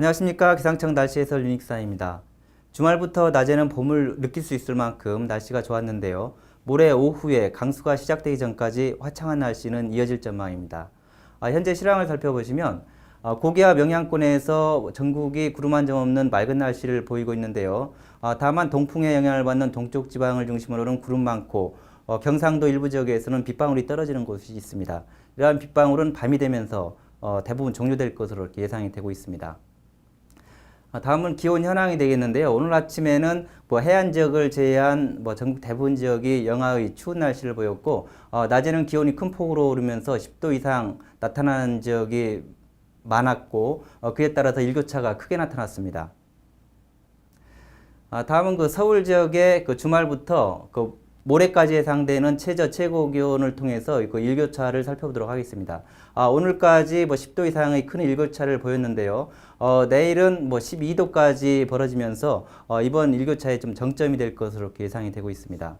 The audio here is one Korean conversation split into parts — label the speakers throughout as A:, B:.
A: 안녕하십니까 기상청 날씨 해설 유닉사입니다. 주말부터 낮에는 봄을 느낄 수 있을 만큼 날씨가 좋았는데요. 모레 오후에 강수가 시작되기 전까지 화창한 날씨는 이어질 전망입니다. 아, 현재 실황을 살펴보시면 아, 고기압 영향권에서 전국이 구름 한 점 없는 맑은 날씨를 보이고 있는데요. 아, 다만 동풍의 영향을 받는 동쪽 지방을 중심으로는 구름 많고 어, 경상도 일부 지역에서는 빗방울이 떨어지는 곳이 있습니다. 이러한 빗방울은 밤이 되면서 어, 대부분 종료될 것으로 예상이 되고 있습니다. 아, 다음은 기온 현황이 되겠는데요. 오늘 아침에는 뭐 해안 지역을 제외한 뭐 전국 대부분 지역이 영하의 추운 날씨를 보였고 어, 낮에는 기온이 큰 폭으로 오르면서 10도 이상 나타나는 지역이 많았고 어, 그에 따라서 일교차가 크게 나타났습니다. 아, 다음은 그 서울 지역의 그 주말부터 그 모레까지 예상되는 최저 최고 기온을 통해서 그 일교차를 살펴보도록 하겠습니다. 아, 오늘까지 뭐 10도 이상의 큰 일교차를 보였는데요. 어, 내일은 뭐 12도까지 벌어지면서 어, 이번 일교차의 좀 정점이 될 것으로 예상이 되고 있습니다.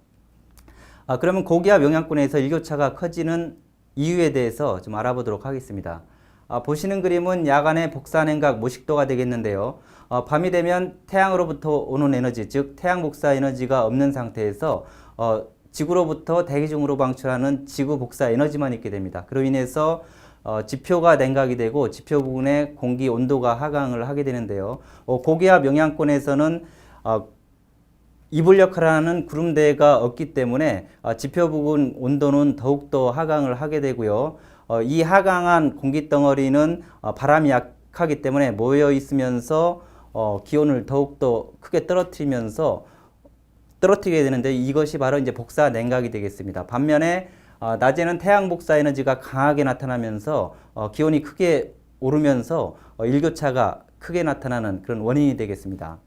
A: 아, 그러면 고기압 영향권에서 일교차가 커지는 이유에 대해서 좀 알아보도록 하겠습니다. 아, 보시는 그림은 야간의 복사 냉각 모식도가 되겠는데요. 어, 밤이 되면 태양으로부터 오는 에너지, 즉 태양 복사 에너지가 없는 상태에서 어, 지구로부터 대기 중으로 방출하는 지구 복사 에너지만 있게 됩니다. 그로 인해서 어, 지표가 냉각이 되고 지표 부근의 공기 온도가 하강을 하게 되는데요. 어, 고기압 영향권에서는 어, 이불 역할을 하는 구름대가 없기 때문에 어, 지표 부근 온도는 더욱더 하강을 하게 되고요. 어, 이 하강한 공기 덩어리는 어, 바람이 약하기 때문에 모여 있으면서 어, 기온을 더욱더 크게 떨어뜨리면서 떨어뜨리게 되는데 이것이 바로 이제 복사 냉각이 되겠습니다. 반면에 어, 낮에는 태양 복사 에너지가 강하게 나타나면서 어, 기온이 크게 오르면서 어, 일교차가 크게 나타나는 그런 원인이 되겠습니다.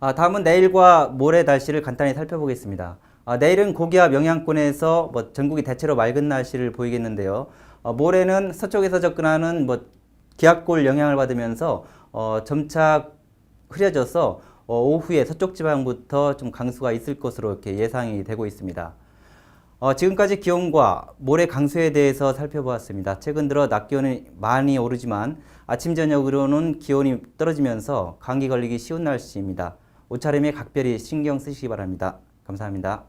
A: 아, 다음은 내일과 모레 날씨를 간단히 살펴보겠습니다. 아, 내일은 고기압 영향권에서 뭐 전국이 대체로 맑은 날씨를 보이겠는데요. 어, 모레는 서쪽에서 접근하는 뭐 기압골 영향을 받으면서 어, 점차 흐려져서 어, 오후에 서쪽 지방부터 좀 강수가 있을 것으로 이렇게 예상이 되고 있습니다. 어, 지금까지 기온과 모레 강수에 대해서 살펴보았습니다. 최근 들어 낮 기온이 많이 오르지만 아침 저녁으로는 기온이 떨어지면서 감기 걸리기 쉬운 날씨입니다. 옷차림에 각별히 신경 쓰시기 바랍니다. 감사합니다.